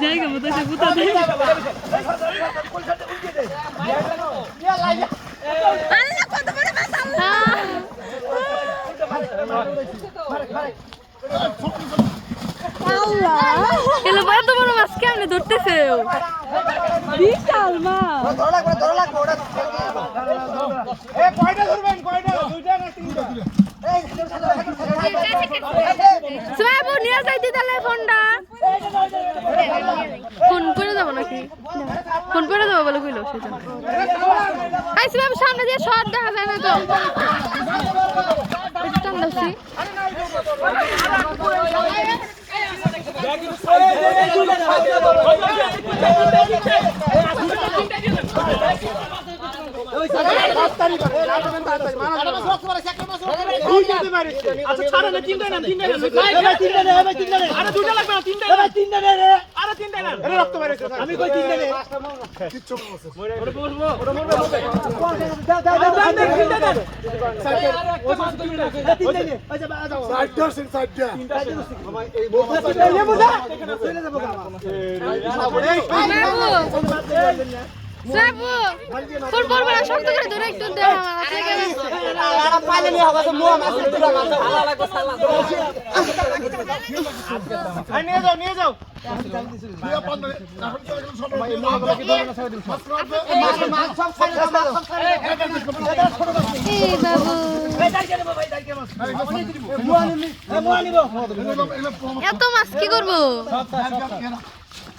জায়গা মতো সে বুতা দেয় এলো এত বড় মাছ কেমনে ধরতেছে? বিশাল মাছ। সুমাইবু নিয়ে যাইতি তাহলে ফোনটা। ফোন করে যাব নাকি? ফোন করে যাব বলে কইলো সেজন্য। আই সুমাইবু সামনে দিয়ে শর্ট দেখা যায় না তো। দাওছি আচ্ছা ছাড়েন না তিনটা নেন তিনটা লাগবে না তিনটা নেন তিনটা নেন আরে তিনটা নেন আরে রক্ত বেরিয়েছে আমি কই তিনটা নেন কিচ্ছু ওরে বলব ওরে মরবে মরবে দাও দাও দাও তিনটা নেন তিনটা নেন ও তিনটা নেন আচ্ছা যাও সাইডটা সিন সাইডটা তিনটা এই বলতে এই বুঝা চলে যাব গামা সুমাইবু ফোন করব না শক্ত করে ধরে একটু দে নিয়ে যাও নিয়ে যাও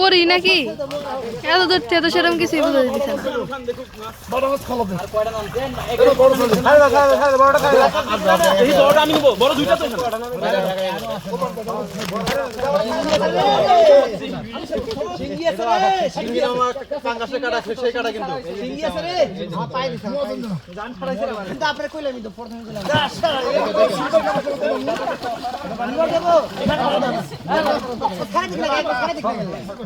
করি নাকি? এত ধরতে এত সেরকম কিছুই বুঝে দিচ্ছে না।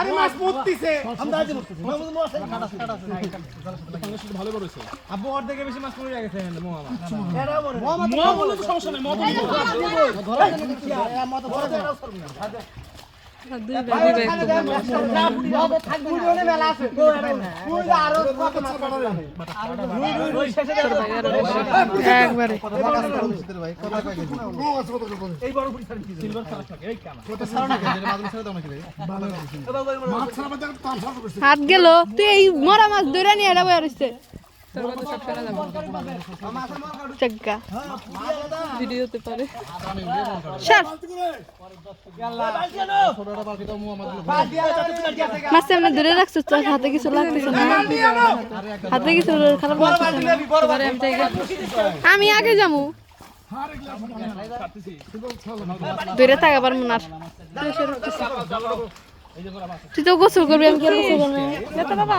আরে মাছ মুততিছে আব্বু ওর থেকে বেশি মাছ পড়ে গেছে মোয়া বললে তো সমস্যা নেই মোয়া বললে দুই ভাই দুই ভাই একবারে হাত গেল। তুই এই মরা মাছ ধরে নিয়ে এটা বয়ে রইছে। তোর কথা সব শোনা যাবে। চাগ্গা ভিডিওতে পারে। স্যার। মাছ এমনি দূরে রাখছো তো হাতে কিছু লাগতেছে না। হাতে কিছু খারাপ লাগতেছে আমি আগে যাব। দূরে থাকা পারব না তুই তো গোসল করবি আমি গোসল করব? বাবা।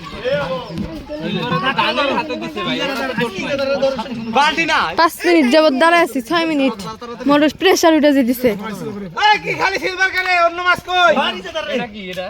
এই যে যাবত বেশি আছি ছয় মিনিট। হবে গ্লাস কাপ তেঁতুল গাছ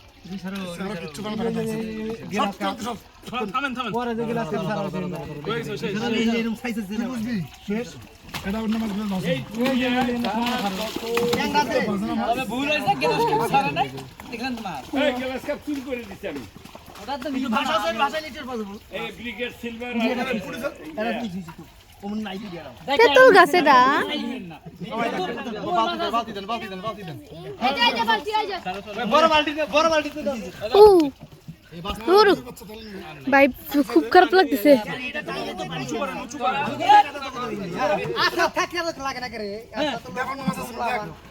লাগতেছে আচ্ছা থাকে লাগে না করে দেখো মাছ আছে কত লাগে খুব আচ্ছা তো অভিজ্ঞ আমরা দিছি কো মনে